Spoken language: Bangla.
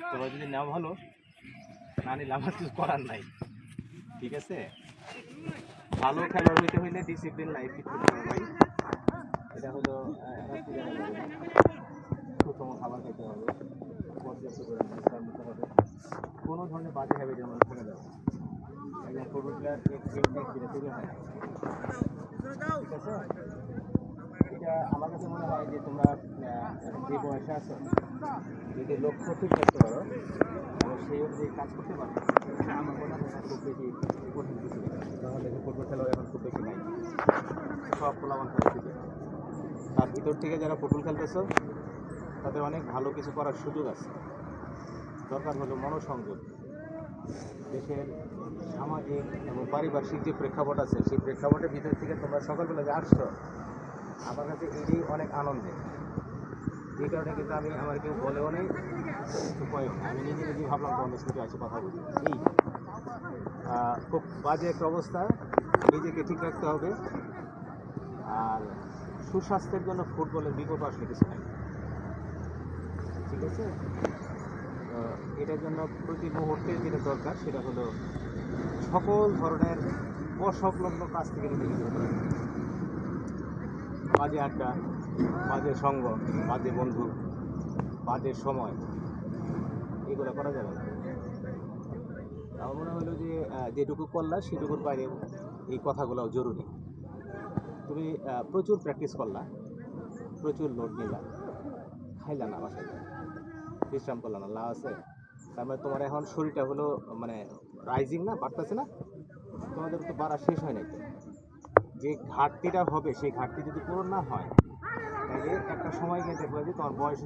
তোমরা যদি নাও ভালো, না নিলে আমার কিছু করার নাই। ঠিক আছে? ভালো খেলোয়াড় হইতে হইলে ডিসিপ্লিন লাইফ ভাই। এটা হলো যাবে। সুষম খাবার খেতে হবে। পর্যাপ্ত বিশ্রাম নিতে হবে। কোনো ধরনের বাজে হ্যাবিটের মধ্যে ফেলে দেওয়া একজন ফুটবল প্লেয়ার এক তৈরি হয় না ঠিক আছে এটা আমার কাছে মনে হয় যে তোমরা যে বয়সে আছো, যদি লক্ষ্য ঠিক রাখতে পারো সেই অনুযায়ী কাজ করতে পারো। আমার মনে হয় খুব বেশি কঠিন কিছু যখন ফুটবল খেলোয়াড় এখন খুব বেশি নাই। সব পোলাবান দিবে তার ভিতর থেকে যারা ফুটবল খেলতেছো, তাদের অনেক ভালো কিছু করার সুযোগ আছে। দরকার হলো মনোসংযোগ। দেশের সামাজিক এবং পারিপার্শ্বিক যে প্রেক্ষাপট আছে, সেই প্রেক্ষাপটের ভিতর থেকে তোমরা সকালবেলা যে আসছো আমার কাছে এটাই অনেক আনন্দের। এই কারণে কিন্তু আমি আমার কেউ বলেও নেই আমি নিজে নিজে ভাবলাম তোমাদের সাথে আছে কথা বলি। এই খুব বাজে একটা অবস্থা। নিজেকে ঠিক রাখতে হবে। আর সুস্বাস্থ্যের জন্য ফুটবলের বিকল্প আসলে কিছু নাই। ঠিক আছে? এটার জন্য প্রতি মুহূর্তে যেটা দরকার, সেটা হলো সকল ধরনের অসংলগ্ন কাজ থেকে নিজেকে। বাজে আড্ডা, বাজে সঙ্গ, বাজে বন্ধু, বাজে সময়, এগুলো করা যাবে না। আমার মনে হলো যে যেটুকু করলা সেটুকুর বাইরে এই কথাগুলোও জরুরি। তুমি প্রচুর প্র্যাকটিস করলা, প্রচুর লোড নিলা, খাইলা না বাসায়। বিশ্রাম করলা না লাভ আছে। তার মানে তোমার এখন শরীরটা হলো মানে রাইজিং না, বাড়তেছে না? তোমাদের তো বাড়া শেষ হয় নাই। যে ঘাটতিটা হবে, সেই ঘাটতি যদি পূরণ না হয়, তাহলে একটা সময় গিয়ে দেখবে যে তোমার বয়স